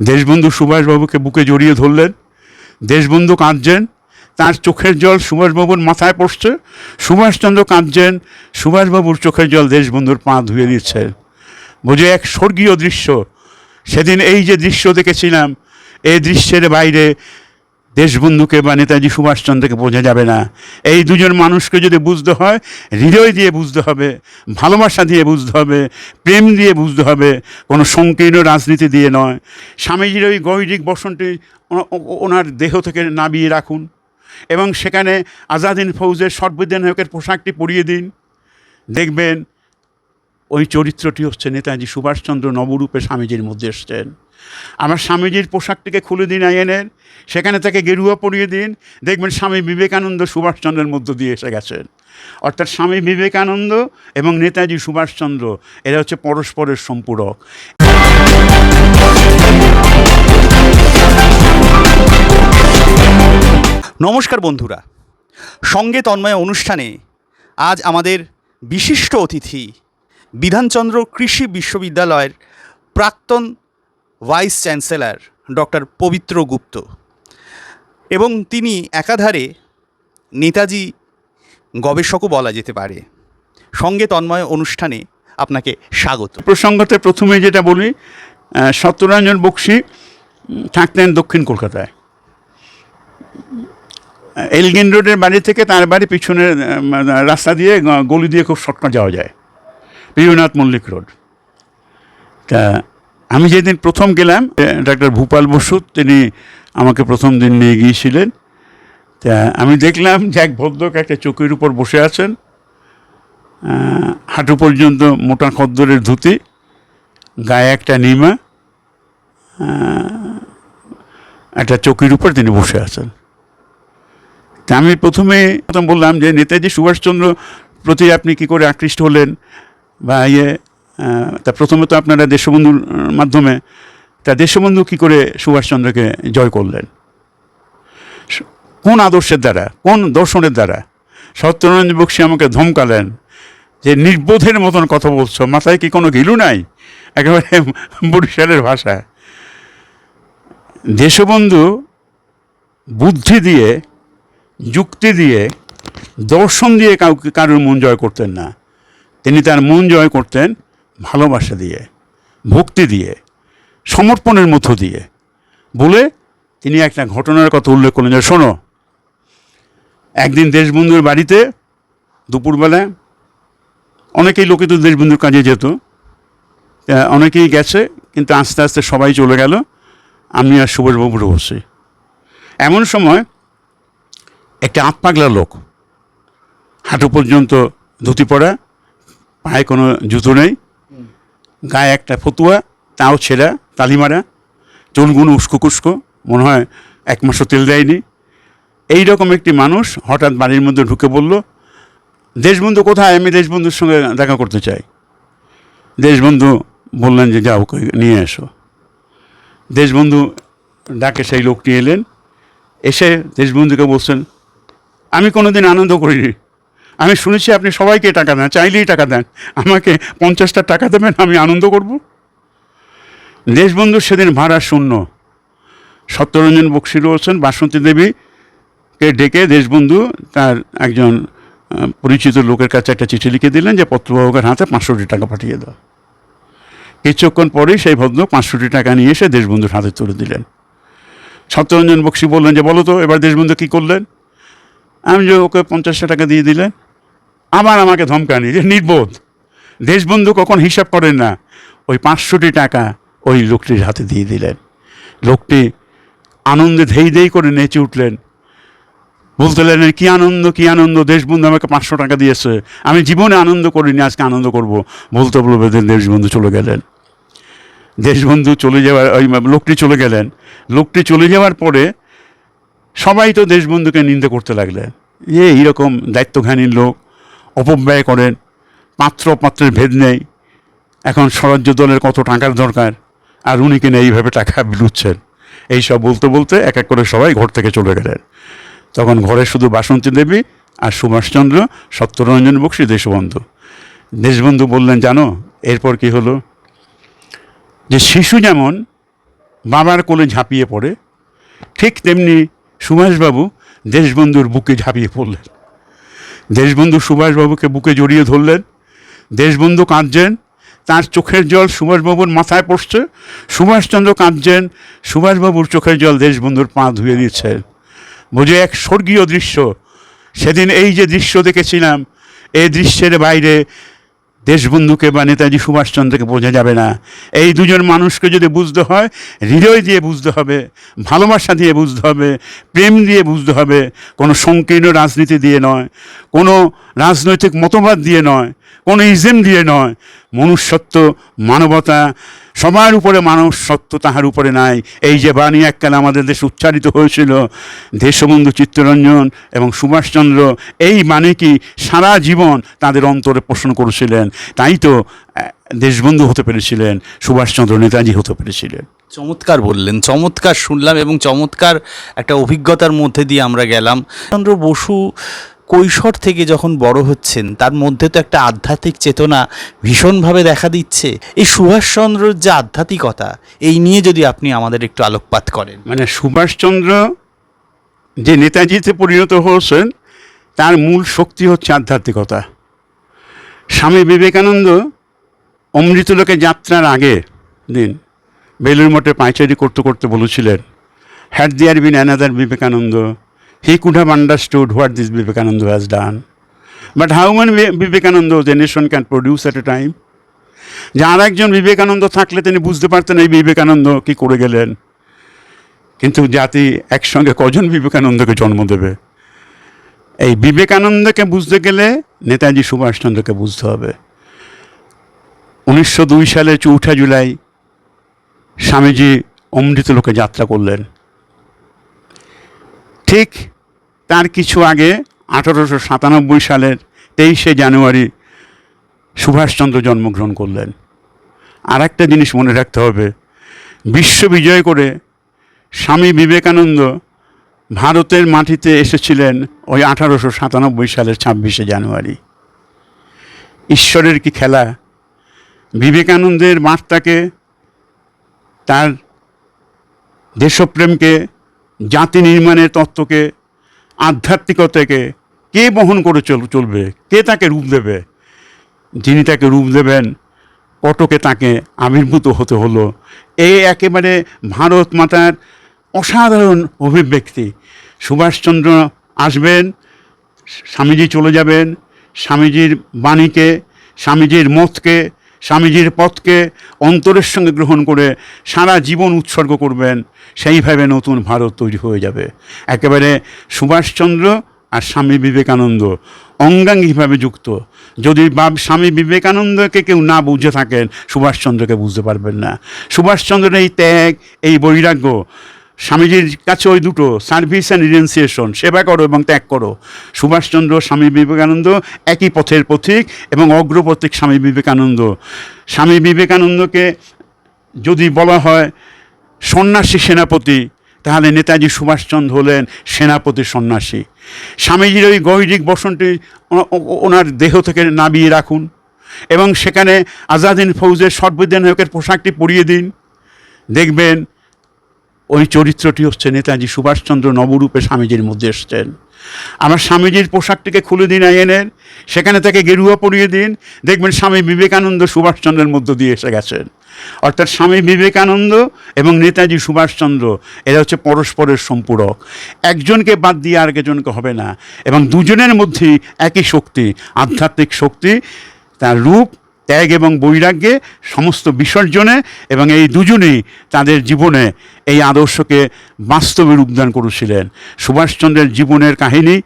দেশবন্ধু সুভাষবাবুকে বুকে জড়িয়ে ধরলেন, দেশবন্ধু কাঁদছেন, তার চোখের জল সুভাষবাবুর মাথায় পড়ছে, সুভাষচন্দ্র কাঁদছেন, সুভাষবাবুর চোখের জল দেশবন্ধুর পা ধুয়ে দিচ্ছে। বুঝে এক স্বর্গীয় দৃশ্য, সেদিন এই যে দৃশ্য দেখেছিলাম, এই দৃশ্যের বাইরে দেশবন্ধুকে বা নেতাজি সুভাষচন্দ্রকে বোঝা যাবে না। এই দুজন মানুষকে যদি বুঝতে হয়, হৃদয় দিয়ে বুঝতে হবে, ভালোবাসা দিয়ে বুঝতে হবে, প্রেম দিয়ে বুঝতে হবে, কোনো সংকীর্ণ রাজনীতি দিয়ে নয়। স্বামীজির ওই গৈরিক বসনটি ওনার দেহ থেকে নামিয়ে রাখুন এবং সেখানে আজাদিন ফৌজের সর্বদিনায়কের পোশাকটি পরিয়ে দিন। দেখবেন ওই চরিত্রটি হচ্ছে নেতাজি সুভাষচন্দ্র নবরূপে স্বামীজির মধ্যে এসছেন। আমার স্বামীজির পোশাকটিকে খুলে দিন আইনের সেখানে তাকে গেরুয়া পরিয়ে দিন। দেখবেন স্বামী বিবেকানন্দ সুভাষচন্দ্রের মধ্য দিয়ে এসে গেছেন। অর্থাৎ স্বামী বিবেকানন্দ এবং নেতাজি সুভাষচন্দ্র, এরা হচ্ছে পরস্পরের সম্পূরক। নমস্কার বন্ধুরা। সঙ্গে তন্ময় অনুষ্ঠানে আজ আমাদের বিশিষ্ট অতিথি বিধানচন্দ্র কৃষি বিশ্ববিদ্যালয়ের প্রাক্তন ভাইস চ্যান্সেলর ডক্টর পবিত্র গুপ্ত। এবং তিনি একাধারে নেতাজি গবেষকও বলা যেতে পারে। সঙ্গে তন্ময় অনুষ্ঠানে আপনাকে স্বাগত। প্রসঙ্গতে প্রথমে যেটা বলি সত্যরঞ্জন বক্সি থাকতেন দক্ষিণ কলকাতায়। এলগিন রোডের বাড়ি থেকে তার বাড়ি পিছনের মানে রাস্তা দিয়ে গলি দিয়ে খুব শর্টকাট যাওয়া যায়। প্রিয়নাথ মল্লিক রোড। তা আমি যেদিন প্রথম গেলাম ডাক্তার ভূপাল বসু, তিনি আমাকে প্রথম দিন নিয়ে গিয়েছিলেন। তা আমি দেখলাম যে এক ভদ্রক একটা চৌকির উপর বসে আছেন। হাঁটু পর্যন্ত মোটা খদ্দরের ধুতি, গায়ে একটা নিমা একটা চৌকির উপর তিনি বসে আছেন। তা আমি প্রথমে প্রথম বললাম যে, নেতাজি সুভাষচন্দ্র প্রতি আপনি কি করে আকৃষ্ট হলেন? বা ইয়ে তা প্রথমে তো আপনারা দেশবন্ধুর মাধ্যমে তা দেশবন্ধু কি করে সুভাষচন্দ্রকে জয় করলেন? কোন আদর্শের দ্বারা? কোন দর্শনের দ্বারা? সত্যরঞ্জন বক্সী আমাকে ধমকালেন যে নির্বোধের মতন কথা বলছো, মাথায় কি কোনো গিলু নাই? একেবারে বরিশালের ভাষা। দেশবন্ধু বুদ্ধি দিয়ে, যুক্তি দিয়ে, দর্শন দিয়ে কাউকে কারোর মন জয় করতেন না। তিনি তার মন জয় করতেন ভালোবাসা দিয়ে, ভক্তি দিয়ে। সমর্পণের মধ্য দিয়ে। বলে তিনি একটা ঘটনার কথা উল্লেখ করলেন যে, শোনো, একদিন দেশবন্ধুর বাড়িতে দুপুরবেলা অনেকেই লোকে তো দেশবন্ধুর কাজে যেত। অনেকেই গেছে, কিন্তু আস্তে আস্তে সবাই চলে গেল। আমি আর সুভাষবাবু বসে এমন সময় একটা আতপাগলা লোক হাঁটু পর্যন্ত ধুতি পরা, পায়ে কোনো জুতো নেই, গায়ে একটা ফতুয়া তাও ছেঁড়া তালিমারা চুলগুলো উস্কো কুস্কো, মনে হয় এক মাসও তেল দেয়নি। এই রকম একটি মানুষ হঠাৎ বাড়ির মধ্যে ঢুকে বলল, দেশবন্ধু কোথায়? আমি দেশবন্ধুর সঙ্গে দেখা করতে চাই। দেশবন্ধু বললেন যে, যাও নিয়ে এসো। দেশবন্ধু ডাকে সেই লোকটি এলেন। এসে দেশবন্ধুকে বলছেন, আমি কোনো দিন আনন্দ করিনি। আমি শুনেছি আপনি সবাইকে টাকা দেন, চাইলেই টাকা দেন। আমাকে পঞ্চাশটা টাকা দেবেন, আমি আনন্দ করব। দেশবন্ধু সেদিন ভাড়া শূন্য। সত্যরঞ্জন বক্সি রয়েছেন, বাসন্তী দেবীকে ডেকে দেশবন্ধু তার একজন পরিচিত লোকের কাছে একটা চিঠি লিখে দিলেন যে পত্রবাহকের হাতে পাঁচশোটি টাকা পাঠিয়ে দাও। কিছুক্ষণ পরেই সেই ভদ্র পাঁচশোটি টাকা নিয়ে এসে দেশবন্ধুর হাতে তুলে দিলেন। সত্যরঞ্জন বক্সি বললেন যে, বলো তো, এবার দেশবন্ধু কী করলেন? আমি যে ওকে পঞ্চাশটা টাকা দিয়ে দিলেন, আবার আমাকে ধমকানি যে নির্বোধ দেশবন্ধু কখন হিসাব করেন না? ওই পাঁচশোটি টাকা ওই লোকটির হাতে দিয়ে দিলেন। লোকটি আনন্দে ধেই ধেই করে নেচে উঠলেন। বলতে লাগলেন, কী আনন্দ কী আনন্দ, দেশবন্ধু আমাকে পাঁচশো টাকা দিয়েছে। আমি জীবনে আনন্দ করিনি, আজকে আনন্দ করব। বলতে বলবে দেশবন্ধু চলে গেলেন। দেশবন্ধু চলে যাওয়ার, ওই লোকটি চলে গেলেন। লোকটি চলে যাওয়ার পরে সবাই তো দেশবন্ধুকে নিন্দে করতে লাগলেন। যে এইরকম দায়িত্বঘানীর লোক, অপব্যয় করেন, পাত্র পাত্রের ভেদ নেই। এখন স্বরাজ্য দলের কত টাকার দরকার? আর উনি কিনা এইভাবে টাকা বিলুচ্ছেন এইসব বলতে বলতে এক এক করে সবাই ঘর থেকে চলে গেলেন। তখন ঘরে শুধু বাসন্তী দেবী আর সুভাষচন্দ্র, সত্যরঞ্জন বক্সী, দেশবন্ধু। দেশবন্ধু বললেন, জানো, এরপর কি হলো? যে শিশু যেমন বাবার কোলে ঝাঁপিয়ে পড়ে, ঠিক তেমনি সুভাষবাবু দেশবন্ধুর বুকে ঝাঁপিয়ে পড়লেন। দেশবন্ধু সুভাষবাবুকে বুকে জড়িয়ে ধরলেন। দেশবন্ধু কাঁদছেন তার চোখের জল সুভাষবাবুর মাথায় পড়ছে। সুভাষচন্দ্র কাঁদছেন। সুভাষবাবুর চোখের জল দেশবন্ধুর পা ধুয়ে দিচ্ছেন বোঝে এক স্বর্গীয় দৃশ্য। সেদিন এই যে দৃশ্য দেখেছিলাম এই দৃশ্যের বাইরে দেশবন্ধুকে বা নেতাজি সুভাষচন্দ্রকে বোঝা যাবে না। এই দুজন মানুষকে যদি বুঝতে হয়, হৃদয় দিয়ে বুঝতে হবে, ভালোবাসা দিয়ে বুঝতে হবে, প্রেম দিয়ে বুঝতে হবে, কোনো সংকীর্ণ রাজনীতি দিয়ে নয়, কোনো রাজনৈতিক মতবাদ দিয়ে নয় কোনো ইজেম দিয়ে নয়। মনুষ্যত্ব, মানবতা, সবার উপরে মানুষ সত্য তাহার উপরে নাই। এই যে বাণী এককাল আমাদের দেশে উচ্চারিত হয়েছিল, দেশবন্ধু চিত্তরঞ্জন এবং সুভাষচন্দ্র, এই বাণী কি সারা জীবন তাদের অন্তরে পোষণ করেছিলেন? তাই তো দেশবন্ধু হতে পেরেছিলেন, সুভাষচন্দ্র নেতাজি হতে পেরেছিলেন। চমৎকার বললেন, চমৎকার শুনলাম এবং চমৎকার একটা অভিজ্ঞতার মধ্যে দিয়ে আমরা গেলাম। চন্দ্র বসু কৈশোর থেকে যখন বড় হচ্ছেন, তার মধ্যে তো একটা আধ্যাত্মিক চেতনা ভীষণভাবে দেখা দিচ্ছে। এই সুভাষচন্দ্রর যে আধ্যাত্মিকতা, এই নিয়ে যদি আপনি আমাদের একটু আলোকপাত করেন। মানে সুভাষচন্দ্র যে নেতাজিতে পরিণত হয়েছেন, তার মূল শক্তি হচ্ছে আধ্যাত্মিকতা। স্বামী বিবেকানন্দ অমৃতলোকে যাত্রার আগে দিন বেলুর মঠে পাঁচারি করতে করতে বলেছিলেন had there been another Vivekananda he could have understood what this Vivekananda has done but how many Vivekananda the nation can produce at a time যে আর একজন বিবেকানন্দ থাকলে তিনি বুঝতে পারতেন এই বিবেকানন্দ কী করে গেলেন। কিন্তু জাতি একসঙ্গে কজন বিবেকানন্দকে জন্ম দেবে? এই বিবেকানন্দকে বুঝতে গেলে নেতাজি সুভাষচন্দ্রকে বুঝতে হবে। উনিশশো দুই সালে চৌঠা জুলাই স্বামীজি অমৃতলোকে যাত্রা করলেন। ঠিক তার কিছু আগে আঠারোশো সাতানব্বই সালের তেইশে জানুয়ারি সুভাষচন্দ্র জন্মগ্রহণ করলেন। আর একটা জিনিস মনে রাখতে হবে, বিশ্ব বিজয় করে স্বামী বিবেকানন্দ ভারতের মাটিতে এসেছিলেন ওই আঠারোশো সাতানব্বই সালের ছাব্বিশে জানুয়ারি। ঈশ্বরের কি খেলা? বিবেকানন্দের বার্তাকে, তার দেশপ্রেমকে, জাতি নির্মাণের তত্ত্বকে আধ্যাত্মিকতাকে কে বহন করে চল, চলবে? কে তাকে রূপ দেবে? যিনি তাকে রূপ দেবেন কটকে তাকে আবির্ভূত হতে হলো। এই একেবারে ভারত মাতার অসাধারণ অভিব্যক্তি। সুভাষচন্দ্র আসবেন, স্বামীজি চলে যাবেন, স্বামীজির বাণীকে, স্বামীজির মতকে স্বামীজির পথকে অন্তরের সঙ্গে গ্রহণ করে সারা জীবন উৎসর্গ করবেন সেইভাবে নতুন ভারত তৈরি হয়ে যাবে। একেবারে সুভাষচন্দ্র আর স্বামী বিবেকানন্দ অঙ্গাঙ্গিভাবে যুক্ত। যদি বা স্বামী বিবেকানন্দকে কেউ না বুঝে থাকেন, সুভাষচন্দ্রকে বুঝতে পারবেন না। সুভাষচন্দ্রের এই ত্যাগ, এই বৈরাগ্য স্বামীজির কাছে ওই দুটো সার্ভিস অ্যান্ড রিজেন্সিয়েশন সেবা করো এবং ত্যাগ করো। সুভাষচন্দ্র, স্বামী বিবেকানন্দ একই পথের পথিক এবং অগ্রপথিক স্বামী বিবেকানন্দ। স্বামী বিবেকানন্দকে যদি বলা হয় সন্ন্যাসী সেনাপতি, তাহলে নেতাজি সুভাষচন্দ্র হলেন সেনাপতি সন্ন্যাসী। স্বামীজির ওই গৈরিক বসনটি ওনার দেহ থেকে নামিয়ে রাখুন এবং সেখানে আজাদিন ফৌজের সর্বদিনায়কের পোশাকটি পরিয়ে দিন। দেখবেন ওই চরিত্রটি হচ্ছে নেতাজি সুভাষচন্দ্র নবরূপে স্বামীজির মধ্যে এসছেন। আমার স্বামীজির পোশাকটিকে খুলে দিন আইনের সেখানে তাকে গেরুয়া পরিয়ে দিন। দেখবেন স্বামী বিবেকানন্দ সুভাষচন্দ্রের মধ্য দিয়ে এসে গেছেন। অর্থাৎ স্বামী বিবেকানন্দ এবং নেতাজি সুভাষচন্দ্র, এরা হচ্ছে পরস্পরের সম্পূরক। একজনকে বাদ দিয়ে আর একজনকে হবে না। এবং দুজনের মধ্যেই একই শক্তি, আধ্যাত্মিক শক্তি, তার রূপ ত্যাগ এবং বৈরাগ্যে সমস্ত বিসর্জনে এবং এই দুজনেই তাদের জীবনে এই আদর্শকে বাস্তবে রূপদান করেছিলেন। সুভাষচন্দ্রের জীবনের কাহিনী,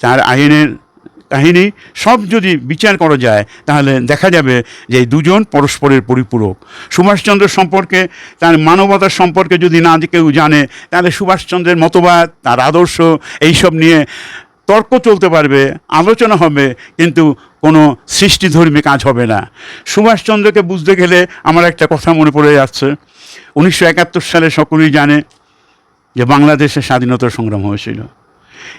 তার আইনের কাহিনী, সব যদি বিচার করা যায়, তাহলে দেখা যাবে যে এই দুজন পরস্পরের পরিপূরক। সুভাষচন্দ্র সম্পর্কে, তার মানবতার সম্পর্কে যদি না কেউ জানে, তাহলে সুভাষচন্দ্রের মতবাদ, তার আদর্শ, এইসব নিয়ে তর্ক চলতে পারবে, আলোচনা হবে, কিন্তু কোনো সৃষ্টিধর্মী কাজ হবে না। সুভাষচন্দ্রকে বুঝতে গেলে আমার একটা কথা মনে পড়ে যাচ্ছে। উনিশশো একাত্তর সালে সকলেই জানে যে বাংলাদেশে স্বাধীনতা সংগ্রাম হয়েছিল।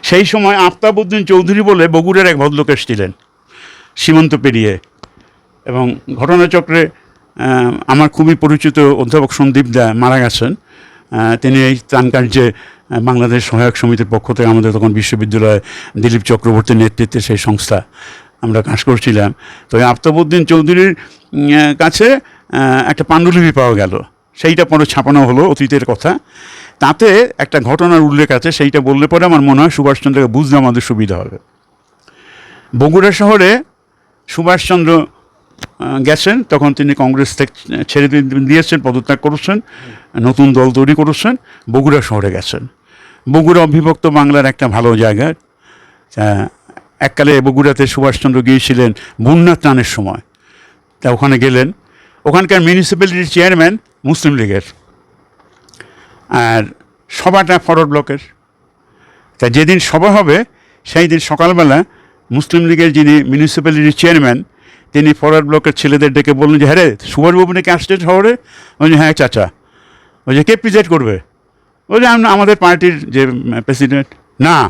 সেই সময় আফতাবউদ্দিন চৌধুরী বলে বগুড়ের এক ভদ্রলোক এসেছিলেন, সীমান্ত পেরিয়ে। এবং ঘটনাচক্রে আমার খুবই পরিচিত অধ্যাপক সন্দীপ দা মারা গেছেন। তিনি এই ত্রাণ কার্যে বাংলাদেশ সহায়ক সমিতির পক্ষ থেকে আমাদের তখন বিশ্ববিদ্যালয় দিলীপ চক্রবর্তীর নেতৃত্বে সেই সংস্থা আমরা কাজ করছিলাম। তো এই আফতাবউদ্দিন চৌধুরীর কাছে একটা পাণ্ডুলিপি পাওয়া গেল। সেইটা পরে ছাপানো হলো অতীতের কথা। তাতে একটা ঘটনার উল্লেখ আছে, সেইটা বললে পরে আমার মনে হয় সুভাষচন্দ্রকে বুঝতে আমাদের সুবিধা হবে। বগুড়া শহরে সুভাষচন্দ্র গেছেন, তখন তিনি কংগ্রেস থেকে ছেড়ে দিয়েছেন, পদত্যাগ করেছেন, নতুন দল তৈরি করেছেন, বগুড়া শহরে গেছেন। বগুড়া অবিভক্ত বাংলার একটা ভালো জায়গা। এককালে বগুড়াতে সুভাষচন্দ্র গিয়েছিলেন বন্যা ত্রাণের সময়। তা ওখানে গেলেন। ওখানকার মিউনিসিপ্যালিটির চেয়ারম্যান মুসলিম লীগের। আর সভাটা ফরওয়ার্ড ব্লকের। তা যেদিন সভা হবে, সেই দিন সকালবেলা মুসলিম লীগের যিনি মিউনিসিপ্যালিটির চেয়ারম্যান তিনি ফরওয়ার্ড ব্লকের ছেলেদের ডেকে বললেন যে হ্যাঁ রে সুভাষবাবু নাকি আসছে শহরে? ওই হ্যাঁ চাচা। ওই যে কে প্রিজাইড করবে? ওই যে আম- আমাদের পার্টির যে প্রেসিডেন্ট না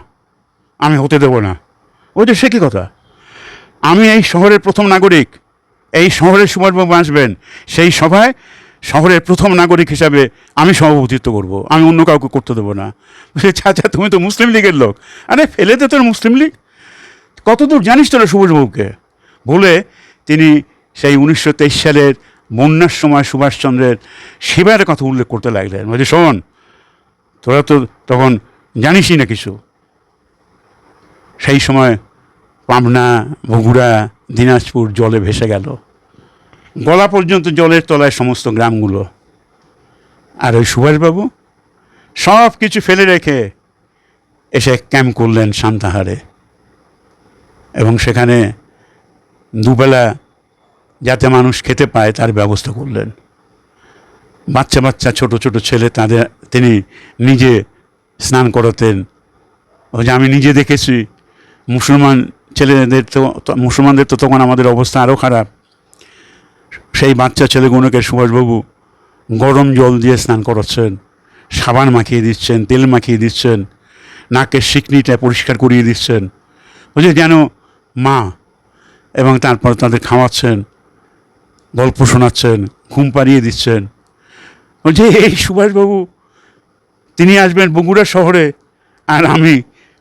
আমি হতে দেবো না। ওই যে সে কী কথা? আমি এই শহরের প্রথম নাগরিক। এই শহরে সুভাষবাবু আসবেন। সেই সভায় শহরের প্রথম নাগরিক হিসাবে আমি সভাপতিত্ব করব। আমি অন্য কাউকে করতে দেবো না। বলছে, চাচা তুমি তো মুসলিম লীগের লোক। আরে ফেলে দে তোর মুসলিম লীগ? কতদূর জানিস তোরা সুভাষবাবুকে? বলে তিনি সেই উনিশশো তেইশ সালের বন্যার সময় সুভাষচন্দ্রের সেবার কথা উল্লেখ করতে লাগলেন। বলছে, শোন, তোরা তো তখন জানিসই না কিছু। সেই সময় পাবনা, বগুড়া, দিনাজপুর জলে ভেসে গেল। গলা পর্যন্ত জলের তলায় সমস্ত গ্রামগুলো। আর ওই সুভাষবাবু সব কিছু ফেলে রেখে এসে ক্যাম্প করলেন সান্তাহারে। এবং সেখানে দুবেলা যাতে মানুষ খেতে পায়, তার ব্যবস্থা করলেন। বাচ্চা বাচ্চা, ছোট ছোট ছেলে, তাদের, তিনি নিজে স্নান করাতেন। ওই যে আমি নিজে দেখেছি, মুসলমান ছেলেদের তো মুসলমানদের তো তখন আমাদের অবস্থা আরও খারাপ। সেই বাচ্চা ছেলেগুলোকে সুভাষবাবু গরম জল দিয়ে স্নান করাচ্ছেন, সাবান মাখিয়ে দিচ্ছেন, তেল মাখিয়ে দিচ্ছেন, নাকের শিকনিটা পরিষ্কার করিয়ে দিচ্ছেন। বুঝলি যেন মা এবং তারপর তাদের খাওয়াচ্ছেন, গল্প শোনাচ্ছেন, ঘুম পাড়িয়ে দিচ্ছেন। বলছে এই সুভাষবাবু, তিনি আসবেন বগুড়া শহরে আর আমি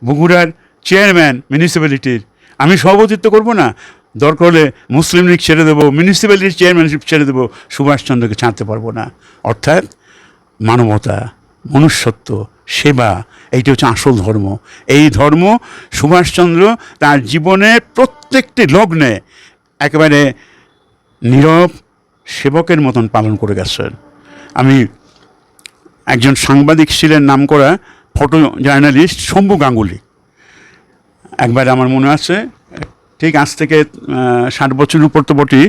বগুড়ার চেয়ারম্যান মিউনিসিপ্যালিটির। আমি সভাপতিত্ব করব না, দরকার হলে মুসলিম লীগ ছেড়ে দেবো, মিউনিসিপ্যালিটির চেয়ারম্যানশিপ ছেড়ে দেবো, সুভাষচন্দ্রকে ছাড়তে পারব না। অর্থাৎ মানবতা, মনুষ্যত্ব সেবা, এইটা হচ্ছে আসল ধর্ম। এই ধর্ম সুভাষচন্দ্র তার জীবনের প্রত্যেকটি লগ্নে একেবারে নীরব সেবকের মতন পালন করে গেছেন। আমি একজন সাংবাদিক ছিলেন নাম করা ফটো জার্নালিস্ট শম্ভু গাঙ্গুলি। একবার আমার মনে আছে, ঠিক আজ থেকে ষাট বছর উপর তো বটি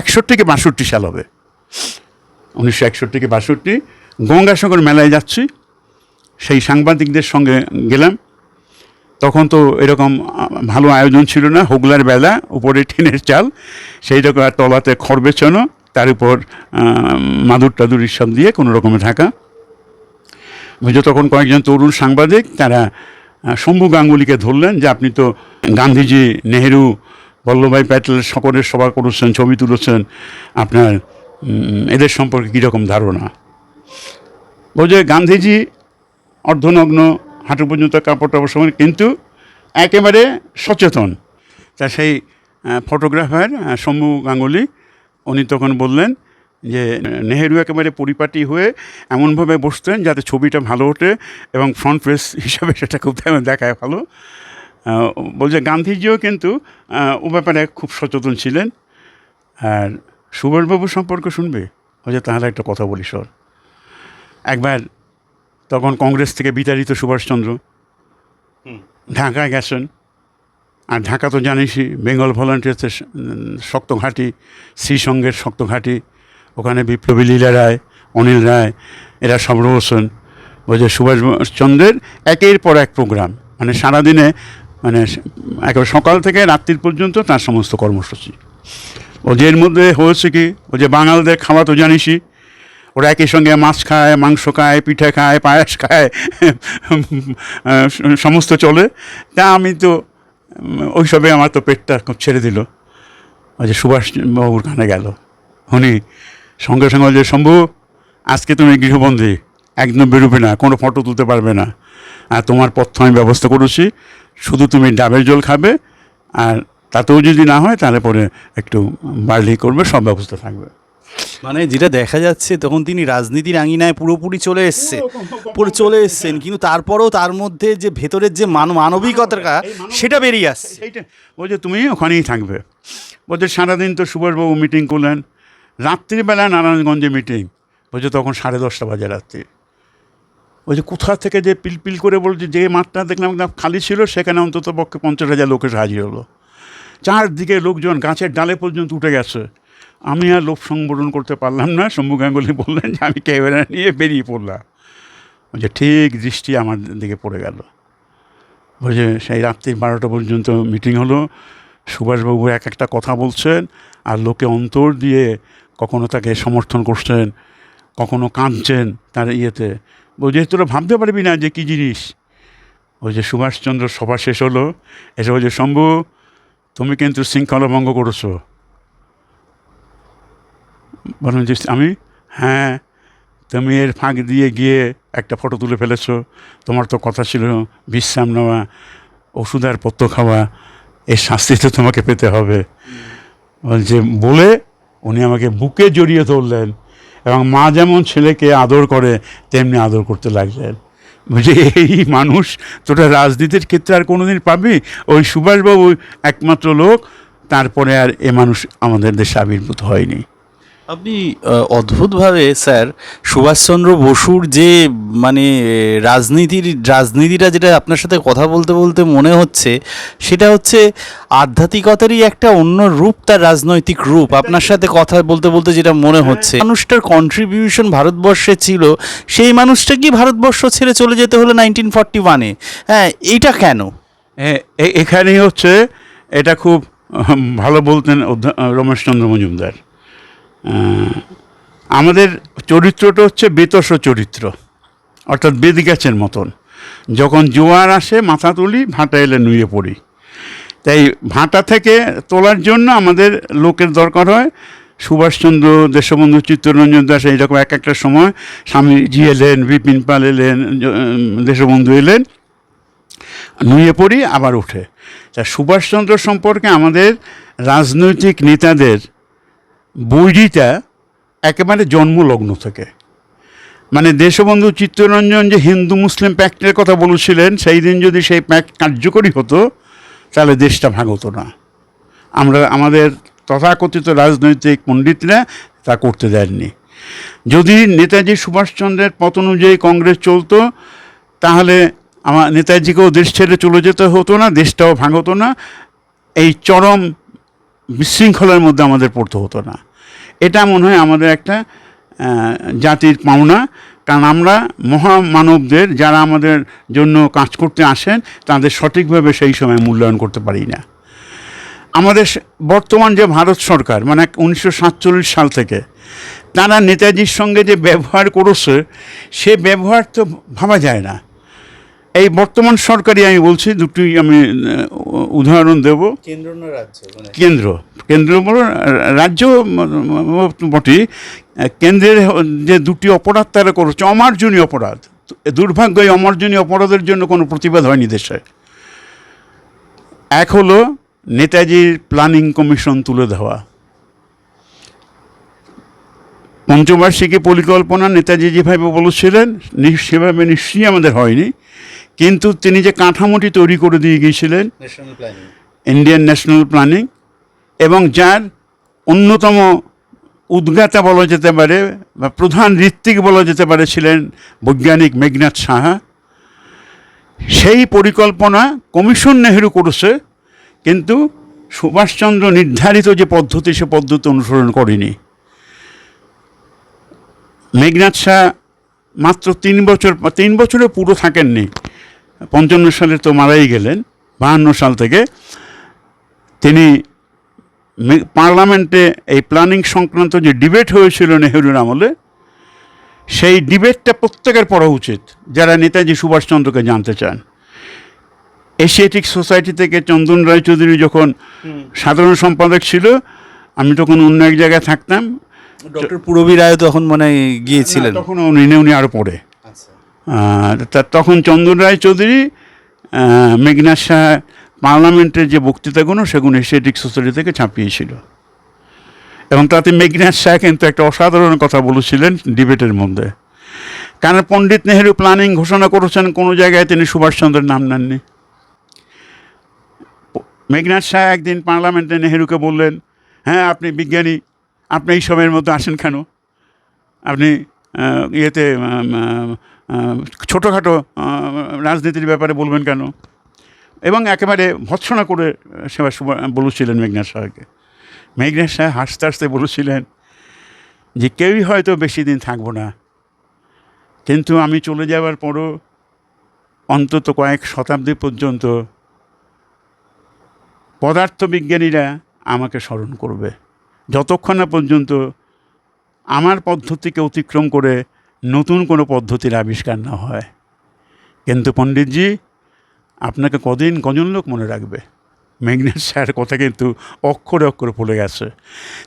একষট্টি কি বাষট্টি সাল হবে। উনিশশো একষট্টি কি বাষট্টি, গঙ্গাসাগর মেলায় যাচ্ছি। সেই সাংবাদিকদের সঙ্গে গেলাম। তখন তো এরকম ভালো আয়োজন ছিল না, হোগলার বেলা, উপরে টিনের চাল, সেই রকম আর তলাতে খড় তার উপর মাদুর টাদুর সব দিয়ে কোনো রকমে বুঝে তখন কয়েকজন তরুণ সাংবাদিক, তারা শম্ভু গাঙ্গুলিকে ধরলেন যে, আপনি তো গান্ধীজি, নেহেরু, বল্লভভাই প্যাটেল সকলের সভা করেছেন, ছবি তুলেছেন, আপনার এদের সম্পর্কে কীরকম ধারণা? বলছে গান্ধীজি অর্ধনগ্ন, হাঁটু পর্যন্ত কাপড় টাপড় সময় কিন্তু একেবারে সচেতন। তা সেই ফটোগ্রাফার শম্ভু গাঙ্গুলি, উনি তখন বললেন যে, নেহেরু একেবারে পরিপাটি হয়ে এমনভাবে বসতেন যাতে ছবিটা ভালো ওঠে এবং ফ্রন্ট পেজ হিসাবে সেটা খুব দেখায় ভালো। বলছে, গান্ধীজিও কিন্তু ও ব্যাপারে খুব সচেতন ছিলেন। আর সুভাষবাবু সম্পর্কে শুনবে? বলছে, তাহলে একটা কথা বলি, সর। একবার তখন কংগ্রেস থেকে বিতাড়িত সুভাষচন্দ্র। ঢাকায় গেছেন। আর ঢাকা তো জানিসই বেঙ্গল ভলান্টিয়ার্সের শক্ত ঘাঁটি শ্রীসঙ্গের শক্ত ঘাঁটি। ওখানে বিপ্লবী লীলা রায় অনিল রায় এরা সব রয়েছেন। বলছে সুভাষচন্দ্রের একের পর এক প্রোগ্রাম। মানে সারাদিনে মানে একেবারে সকাল থেকে রাত্রির পর্যন্ত তার সমস্ত কর্মসূচি। ও যে এর মধ্যে হয়েছে কি ও যে বাঙালদের খাওয়া তো জানিসই ওরা একই সঙ্গে মাছ খায়, মাংস খায়, পিঠে খায়, পায়েস খায় সমস্ত চলে। তা আমি তো ওইসবে আমার তো পেটটা খুব ছেড়ে দিল। যে সুভাষবাবুর কানে গেল। উনি সঙ্গে সঙ্গে যে শম্ভু, আজকে তুমি গৃহবন্দী, একদম বেরোবে না, কোনো ফটো তুলতে পারবে না। আর তোমার পথ্য আমি ব্যবস্থা করেছি, শুধু তুমি ডাবের জল খাবে, আর তাতেও যদি না হয়, তাহলে পরে একটু বার্লি করবে, সব ব্যবস্থা থাকবে। মানে যেটা দেখা যাচ্ছে তখন তিনি রাজনীতির আঙিনায় পুরোপুরি চলে এসছে। পুরো চলে এসছেন। কিন্তু তারপরেও তার মধ্যে যে ভেতরের যে মান মানবিকতাটা সেটা বেরিয়ে আসছে। বলছে তুমি ওখানেই থাকবে। বলছে সারাদিন তো সুভাষবাবু মিটিং করলেন। রাত্রিবেলা নারায়ণগঞ্জে মিটিং বলছে তখন সাড়ে দশটা বাজে রাত্রি। বলছে কোথা থেকে যে পিলপিল করে বলছে যে মাঠটা দেখলাম একদম খালি ছিল সেখানে অন্তত পক্ষে পঞ্চাশ হাজার লোকের হাজির হলো। চারদিকে লোকজন গাছের ডালে পর্যন্ত উঠে গেছে। আমি আর লোভ সংবরণ করতে পারলাম না। শম্ভু গাঙ্গুলি বললেন যে, আমি ক্যামেরা নিয়ে বেরিয়ে পড়লাম। বলছে, ঠিক, দৃষ্টি আমার দিকে পড়ে গেল। বলছে, সেই রাত্রি বারোটা পর্যন্ত মিটিং হলো। সুভাষবাবু এক একটা কথা বলছেন আর লোকে অন্তর দিয়ে কখনো তাকে সমর্থন করছেন, কখনো কাঁদছেন তার ইয়েতে। বলছে তোরা ভাবতে পারবি না যে কী জিনিস? ওই যে সুভাষচন্দ্র সভা শেষ হলো। এসে বলছে, শম্ভু, তুমি কিন্তু শৃঙ্খলা ভঙ্গ করেছ। যে আমি? হ্যাঁ তুমি এর ফাঁক দিয়ে গিয়ে একটা ফটো তুলে ফেলেছো। তোমার তো কথা ছিল, বিশ্রাম নেওয়া, ওষুধ আর পত্র খাওয়া, এর শাস্তি তো তোমাকে পেতে হবে। যে, বলে উনি আমাকে বুকে জড়িয়ে ধরলেন এবং মা যেমন ছেলেকে আদর করে, তেমনি আদর করতে লাগলেন। বুঝে এই মানুষ তোটা রাজনীতির ক্ষেত্রে আর কোনোদিন পাবি? ওই সুভাষবাবু একমাত্র লোক, তারপরে আর এ মানুষ আমাদের দেশে আবির্ভূত হয়নি। আপনি অদ্ভুতভাবে, স্যার, সুভাষচন্দ্র বসুর যে মানে রাজনীতির, রাজনীতিটা যেটা আপনার সাথে কথা বলতে বলতে মনে হচ্ছে, সেটা হচ্ছে আধ্যাত্মিকতারই একটা অন্য রূপ, তার রাজনৈতিক রূপ। আপনার সাথে কথা বলতে বলতে যেটা মনে হচ্ছে, মানুষটার কন্ট্রিবিউশন ভারতবর্ষে ছিল, সেই মানুষটা কি ভারতবর্ষ ছেড়ে চলে যেতে হলো নাইনটিন ফর্টি ওয়ানে হ্যাঁ এইটা কেন? এখানেই হচ্ছে, এটা খুব ভালো বলতেন রমেশচন্দ্র মজুমদার। আমাদের চরিত্রটা হচ্ছে বেতস চরিত্র, অর্থাৎ বেদ গাছের মতন। যখন জোয়ার আসে, মাথা তুলি, ভাঁটা এলে নুয়ে পড়ি। তাই ভাঁটা থেকে তোলার জন্য আমাদের লোকের দরকার হয়। সুভাষচন্দ্র দেশবন্ধু, চিত্তরঞ্জন দাস এইরকম এক একটা সময় স্বামীজি এলেন, বিপিন পাল এলেন দেশবন্ধু এলেন, নুয়ে পড়ি, আবার উঠে। তা সুভাষচন্দ্র সম্পর্কে আমাদের রাজনৈতিক নেতাদের বৈরিটা একেবারে জন্মলগ্ন থেকে। মানে দেশবন্ধু চিত্তরঞ্জন যে হিন্দু মুসলিম প্যাক্টের কথা বলেছিলেন, সেই দিন যদি সেই প্যাক্ট কার্যকরী হতো, তাহলে দেশটা ভাগ হতো না। আমরা, আমাদের তথাকথিত রাজনৈতিক পণ্ডিতরা তা করতে দেননি। যদি নেতাজি সুভাষচন্দ্রের পথ অনুযায়ী কংগ্রেস চলতো, তাহলে আমার নেতাজিকেও দেশ ছেড়ে চলে যেতে হতো না, দেশটাও ভাগ হতো না। এই চরম বিশৃঙ্খলার মধ্যে আমাদের পড়তে হতো না। এটা মনে হয় আমাদের একটা জাতির পাওনা। কারণ আমরা মহামানবদের যারা আমাদের জন্য কাজ করতে আসেন, তাদের সঠিকভাবে সেই সময় মূল্যায়ন করতে পারি না। আমাদের বর্তমান যে ভারত সরকার মানে উনিশশো সাতচল্লিশ সাল থেকে, তারা নেতাজির সঙ্গে যে ব্যবহার করেছে, সে ব্যবহার তো ভাবা যায় না। এই বর্তমান সরকারই আমি বলছি দুটি আমি উদাহরণ দেব। কেন্দ্র মানে কেন্দ্র। কেন্দ্র রাজ্য বটে কেন্দ্রের যে দুটি অপরাধ তারা করেছে অমার্জনীয় অপরাধ। দুর্ভাগ্য এই অমার্জনীয় অপরাধের জন্য কোনো প্রতিবাদ হয়নি দেশে। এক হলো নেতাজির প্ল্যানিং কমিশন তুলে দেওয়া। পঞ্চবার্ষিকী পরিকল্পনা নেতাজি যেভাবে বলেছিলেন সেভাবে নিশ্চয়ই আমাদের হয়নি। কিন্তু তিনি যে কাঠামোটি তৈরি করে দিয়ে গিয়েছিলেন ইন্ডিয়ান ন্যাশনাল প্ল্যানিং এবং যার অন্যতম উদ্গাতা বলা যেতে পারে বা প্রধান ঋত্বিক বলা যেতে পারে ছিলেন বৈজ্ঞানিক মেঘনাথ সাহা। সেই পরিকল্পনা কমিশন নেহেরু করেছে কিন্তু সুভাষচন্দ্র নির্ধারিত যে পদ্ধতি সে পদ্ধতি অনুসরণ করেনি। মেঘনাথ শাহ মাত্র তিন বছর তিন বছরে পুরো থাকেননি। পঞ্চান্ন সালে তো মারাই গেলেন বাহান্ন সাল থেকে। তিনি পার্লামেন্টে এই প্ল্যানিং সংক্রান্ত যে ডিবেট হয়েছিল নেহেরুর আমলে সেই ডিবেটটা প্রত্যেকের পড়া উচিত যারা নেতাজি সুভাষচন্দ্রকে জানতে চান। এশিয়াটিক সোসাইটি থেকে চন্দন রায়চৌধুরী যখন সাধারণ সম্পাদক ছিল আমি তখন অন্য এক জায়গায় থাকতাম। ডক্টর পুরবী রায় তখন মানে গিয়েছিলেন। তখন উনি উনি আরও পড়ে। তখন চন্দন রায় চৌধুরী মেঘনাথ শাহ পার্লামেন্টের যে বক্তৃতাগুলো সেগুলো এশিয়াটিক সোসাইটি থেকে ছাপিয়েছিল। এবং তাতে মেঘনাথ শাহ কিন্তু একটা অসাধারণ কথা বলেছিলেন ডিবেটের মধ্যে। কারণ পণ্ডিত নেহেরু প্ল্যানিং ঘোষণা করেছেন কোনো জায়গায় তিনি সুভাষচন্দ্রের নাম নেননি? মেঘনাথ শাহ একদিন পার্লামেন্টে নেহেরুকে বললেন হ্যাঁ আপনি বিজ্ঞানী, আপনি এই সময়ের মধ্যে আসেন কেন? আপনি ইয়েতে ছোটোখাটো রাজনীতির ব্যাপারে বলবেন কেন? এবং একেবারে ভৎসনা করে সেবা বলেছিলেন মেঘনাথ শাহকে মেঘনাথ শাহ হাসতে হাসতে বলেছিলেন যে, কেউই হয়তো বেশি দিন থাকব না। কিন্তু আমি চলে যাওয়ার পরও অন্তত কয়েক শতাব্দী পর্যন্ত পদার্থবিজ্ঞানীরা আমাকে স্মরণ করবে। যতক্ষণ না পর্যন্ত আমার পদ্ধতিকে অতিক্রম করে নতুন কোনো পদ্ধতির আবিষ্কার না হয়। কিন্তু পণ্ডিতজি আপনাকে কদিন কজন লোক মনে রাখবে? মেঘনাথ স্যার কথা কিন্তু অক্ষরে অক্ষরে পড়ে গেছে।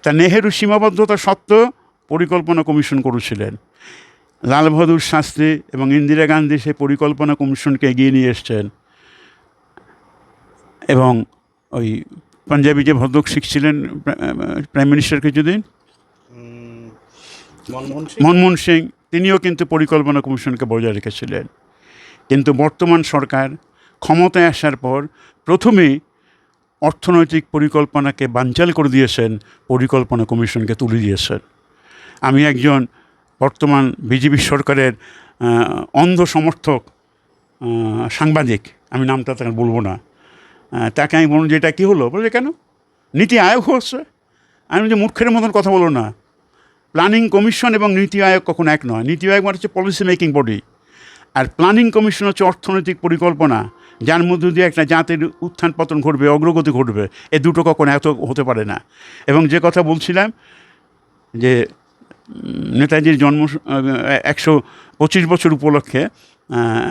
তা নেহেরু সীমাবদ্ধতা সত্ত্বেও পরিকল্পনা কমিশন করেছিলেন। লাল বাহাদুর শাস্ত্রী এবং ইন্দিরা গান্ধী সেই পরিকল্পনা কমিশনকে এগিয়ে নিয়ে এসছেন। এবং ওই পাঞ্জাবি যে ভদ্রক শিখছিলেন প্রাইম মিনিস্টার কিছুদিন? মনমোহন সিং। তিনিও কিন্তু পরিকল্পনা কমিশনকে বজায় রেখেছিলেন। কিন্তু বর্তমান সরকার ক্ষমতায় আসার পর প্রথমে অর্থনৈতিক পরিকল্পনাকে বানচাল করে দিয়েছেন, পরিকল্পনা কমিশনকে তুলে দিয়েছেন। আমি একজন বর্তমান বিজেপি সরকারের অন্ধ সমর্থক সাংবাদিক, আমি নামটা তাকে বলব না। তাকে আমি বলুন যে এটা কী হলো? বলে কেন? নীতি আয়োগ হচ্ছে। আমি যে মূর্খের মতন কথা বলো না। প্ল্যানিং কমিশন এবং নীতি আয়োগ কখনো এক নয়। নীতি আয়োগ মানে হচ্ছে পলিসি মেকিং বডি আর প্ল্যানিং কমিশন হচ্ছে অর্থনৈতিক পরিকল্পনা যার মধ্য দিয়ে একটা জাতির উত্থান পতন ঘটবে অগ্রগতি ঘটবে। এ দুটো কখনো এত হতে পারে না। এবং যে কথা বলছিলাম যে নেতাজির জন্ম একশো পঁচিশ বছর উপলক্ষে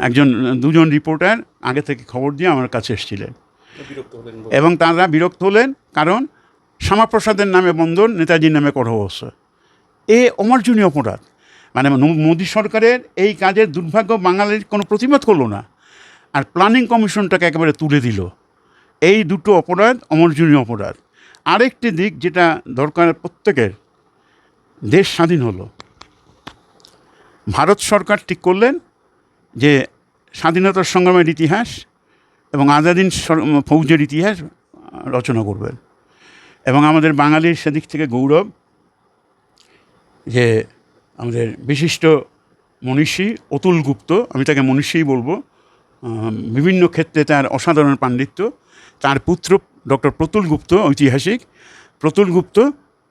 একজন দুজন রিপোর্টার আগে থেকে খবর দিয়ে আমার কাছে এসেছিলেন। এবং তারা বিরক্ত হলেন কারণ শ্যামাপ্রসাদের নামে বন্দর নেতাজির নামে করা হচ্ছে এ অমার্জনীয় অপরাধ। মানে মোদী সরকারের এই কাজের দুর্ভাগ্য বাঙালির কোনো প্রতিবাদ করল না। আর প্ল্যানিং কমিশনটাকে একেবারে তুলে দিল। এই দুটো অপরাধ অমার্জনীয় অপরাধ। আরেকটি দিক যেটা দরকার প্রত্যেকের, দেশ স্বাধীন হলো। ভারত সরকার ঠিক করলেন যে স্বাধীনতার সংগ্রামের ইতিহাস এবং আজাদিন ফৌজের ইতিহাস রচনা করবেন। এবং আমাদের বাঙালির সেদিক থেকে গৌরব যে আমাদের বিশিষ্ট মনীষী অতুল গুপ্ত, আমি তাকে মনীষীই বলব বিভিন্ন ক্ষেত্রে তার অসাধারণ পাণ্ডিত্য। তার পুত্র ডক্টর প্রতুল গুপ্ত, ঐতিহাসিক। প্রতুল গুপ্ত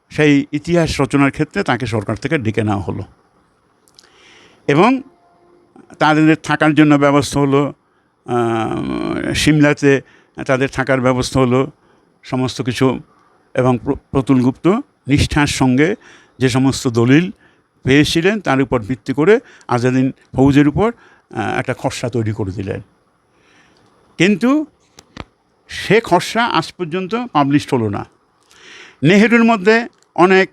সেই ইতিহাস রচনার ক্ষেত্রে তাকে সরকার থেকে ডেকে নেওয়া হলো। এবং তাদের থাকার জন্য ব্যবস্থা হলো সিমলাতে তাদের থাকার ব্যবস্থা হলো, সমস্ত কিছু। এবং প্রতুল গুপ্ত নিষ্ঠার সঙ্গে যে সমস্ত দলিল পেয়েছিলেন তার উপর ভিত্তি করে আজাদিন ফৌজের উপর একটা খসড়া তৈরি করে দিলেন। কিন্তু সে খসড়া আজ পর্যন্ত পাবলিশড হলো না। নেহেরুর মধ্যে অনেক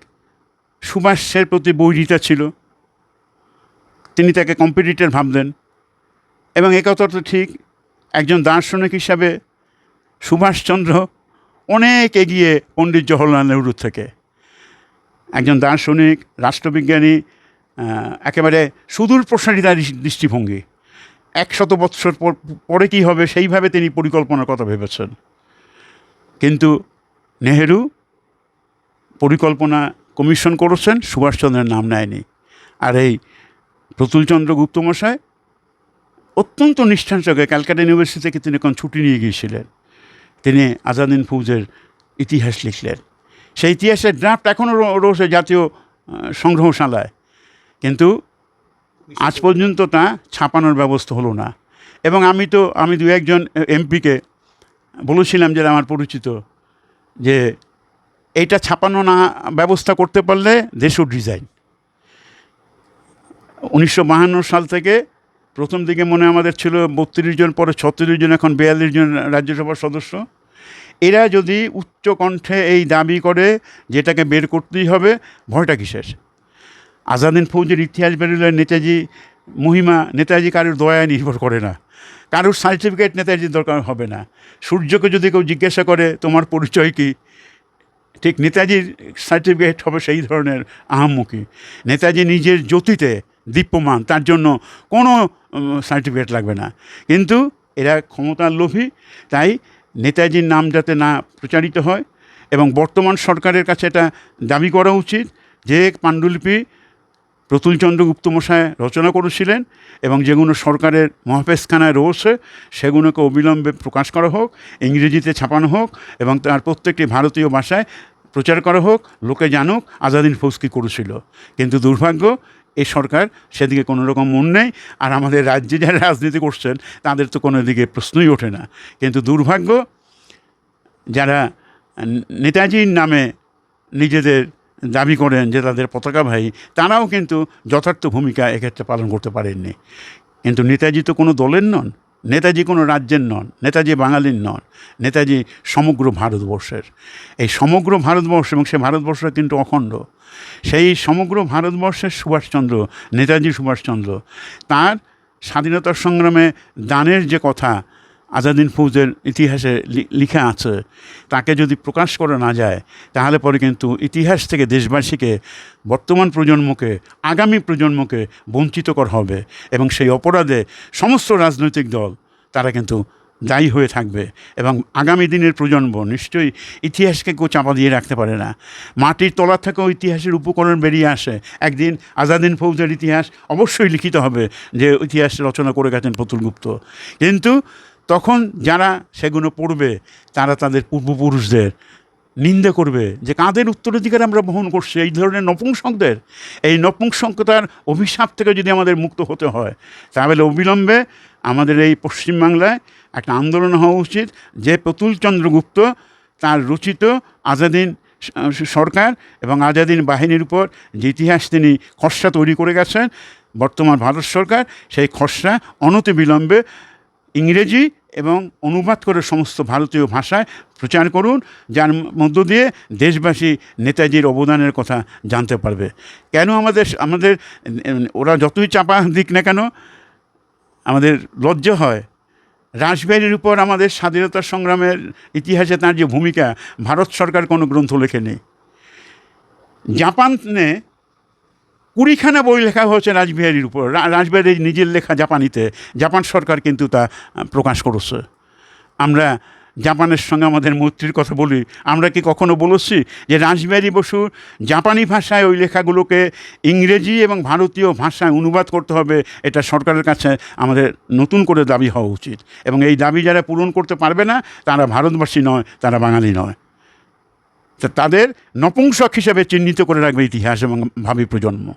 সুভাষের প্রতি বৈরিতা ছিল। তিনি তাকে কম্পিটিটর ভাবলেন এবং এ কথা তো ঠিক, একজন দার্শনিক হিসাবে সুভাষচন্দ্র অনেক এগিয়ে পণ্ডিত জওহরলাল নেহরুর থেকে। একজন দার্শনিক, রাষ্ট্রবিজ্ঞানী একেবারে সুদূর প্রসারিতা দৃষ্টি- দৃষ্টিভঙ্গি। একশত বৎসর পর কী হবে সেইভাবে তিনি পরিকল্পনার কথা ভেবেছেন। কিন্তু নেহেরু পরিকল্পনা কমিশন করেছেন, সুভাষচন্দ্রের নাম নেয়নি। আর এই প্রতুলচন্দ্র গুপ্তমশাই অত্যন্ত নিষ্ঠার সঙ্গে ক্যালকাটা ইউনিভার্সিটি থেকে তিনি এখন ছুটি নিয়ে গিয়েছিলেন। তিনি আজাদিন ফৌজের ইতিহাস লিখলেন। সেই ইতিহাসের ড্রাফট এখনও রয়েছে জাতীয় সংগ্রহশালায়। কিন্তু আজ পর্যন্ত তা ছাপানোর ব্যবস্থা হলো না। এবং আমি তো, আমি দু একজন এমপিকে বলেছিলাম যে আমার পরিচিত, যে এইটা ছাপানো না, ব্যবস্থা করতে পারলে দেশ ডিজাইন উনিশশো বাহান্ন সাল থেকে প্রথম দিকে মনে আমাদের ছিল বত্রিশ জন, পরে ছত্রিশ জন, এখন বিয়াল্লিশ জন রাজ্যসভার সদস্য। এরা যদি উচ্চ কণ্ঠে এই দাবি করে যেটাকে বের করতেই হবে, ভয়টা কিসের? আজাদিন ফৌজের ইতিহাস বেরোলে নেতাজি, মহিমা, নেতাজি কারোর দয়া নির্ভর করে না। কারোর সার্টিফিকেট নেতাজির দরকার হবে না। সূর্যকে যদি কেউ জিজ্ঞাসা করে, তোমার পরিচয় কী? ঠিক নেতাজির সার্টিফিকেট হবে সেই ধরনের আহাম্মুখী। নেতাজি নিজের জ্যোতিতে দীপ্যমান, তার জন্য কোনো সার্টিফিকেট লাগবে না। কিন্তু এরা ক্ষমতার লোভী, তাই নেতাজির নাম যাতে না প্রচারিত হয় এবং বর্তমান সরকারের কাছে এটা দাবি করা উচিত যে পাণ্ডুলিপি প্রতুলচন্দ্র গুপ্ত মশাই রচনা করেছিলেন এবং যেগুলো সরকারের মহাপেশখানায় রয়েছে, সেগুলোকে অবিলম্বে প্রকাশ করা হোক, ইংরেজিতে ছাপানো হোক এবং তার প্রত্যেকটি ভারতীয় ভাষায় প্রচার করা হোক, লোকে জানুক, আজাদিন ফৌজ কী করেছিল। কিন্তু দুর্ভাগ্য এই সরকার, সেদিকে কোনো রকম মন নেই। আর আমাদের রাজ্যে যারা রাজনীতি করছেন, তাদের তো কোনো দিকে প্রশ্নই ওঠে না। কিন্তু দুর্ভাগ্য, যারা নেতাজির নামে নিজেদের দাবি করেন যে তাদের পতাকাবাহী তারাও কিন্তু যথার্থ ভূমিকা এক্ষেত্রে পালন করতে পারেননি। কিন্তু নেতাজি তো কোনো দলের নন, নেতাজি কোনো রাজ্যের নন, নেতাজি বাঙালির নন, নেতাজি সমগ্র ভারতবর্ষের। এই সমগ্র ভারতবর্ষ এবং সে ভারতবর্ষ কিন্তু অখণ্ড। সেই সমগ্র ভারতবর্ষের সুভাষচন্দ্র, নেতাজি সুভাষচন্দ্র। তার স্বাধীনতা সংগ্রামে দানের যে কথা আজাদিন ফৌজের ইতিহাসে লিখা আছে, তাকে যদি প্রকাশ করা না যায়, তাহলে পরে কিন্তু ইতিহাস থেকে দেশবাসীকে বর্তমান প্রজন্মকে, আগামী প্রজন্মকে বঞ্চিত করা হবে এবং সেই অপরাধে সমস্ত রাজনৈতিক দল, তারা কিন্তু দায়ী হয়ে থাকবে এবং আগামী দিনের প্রজন্ম নিশ্চয়ই ইতিহাসকে কেউ চাপা দিয়ে রাখতে পারে না। মাটির তলা থেকেও ইতিহাসের উপকরণ বেরিয়ে আসে। একদিন আজাদিন ফৌজের ইতিহাস অবশ্যই লিখিত হবে যে ইতিহাস রচনা করে গেছেন প্রতুলগুপ্ত কিন্তু তখন যারা সেগুলো পড়বে, তারা তাদের পূর্বপুরুষদের নিন্দে করবে যে কাদের উত্তরাধিকার আমরা বহন করছি? এই ধরনের নপুংসকদের। এই নপুংসকতার অভিশাপ থেকে যদি আমাদের মুক্ত হতে হয়, তাহলে অবিলম্বে আমাদের এই পশ্চিমবাংলায় একটা আন্দোলন হওয়া উচিত যে প্রতুল চন্দ্রগুপ্ত তার রচিত আজাদিন সরকার এবং আজাদিন বাহিনীর উপর যে ইতিহাস তিনি খসড়া তৈরি করে গেছেন, বর্তমান ভারত সরকার সেই খসড়া অনতিবিলম্বে ইংরেজি এবং অনুবাদ করে সমস্ত ভারতীয় ভাষায় প্রচার করুন, যার মধ্য দিয়ে দেশবাসী নেতাজির অবদানের কথা জানতে পারবে। কেন আমাদের আমাদের ওরা যতই চাপা দিক না কেন, আমাদের লজ্জা হয় রাসবিহারীর উপর আমাদের স্বাধীনতা সংগ্রামের ইতিহাসে তার যে ভূমিকা, ভারত সরকার কোনো গ্রন্থ লেখেনি। জাপানে কুড়িখানা বই লেখা হয়েছে রাসবিহারীর উপর। রাসবিহারীর নিজের লেখা জাপানিতে। জাপান সরকার কিন্তু তা প্রকাশ করেছে। আমরা জাপানের সঙ্গে আমাদের মৈত্রীর কথা বলি, আমরা কি কখনো বলেছি যে রাসবিহারী বসু জাপানি ভাষায় ওই লেখাগুলোকে ইংরেজি এবং ভারতীয় ভাষায় অনুবাদ করতে হবে, এটা সরকারের কাছে আমাদের নতুন করে দাবি হওয়া উচিত। এবং এই দাবি যারা পূরণ করতে পারবে না, তারা ভারতবাসী নয়, তারা বাঙালি নয়। তাদের নপুংসক হিসেবে চিহ্নিত করে রাখবে ইতিহাস এবং ভাবি প্রজন্ম।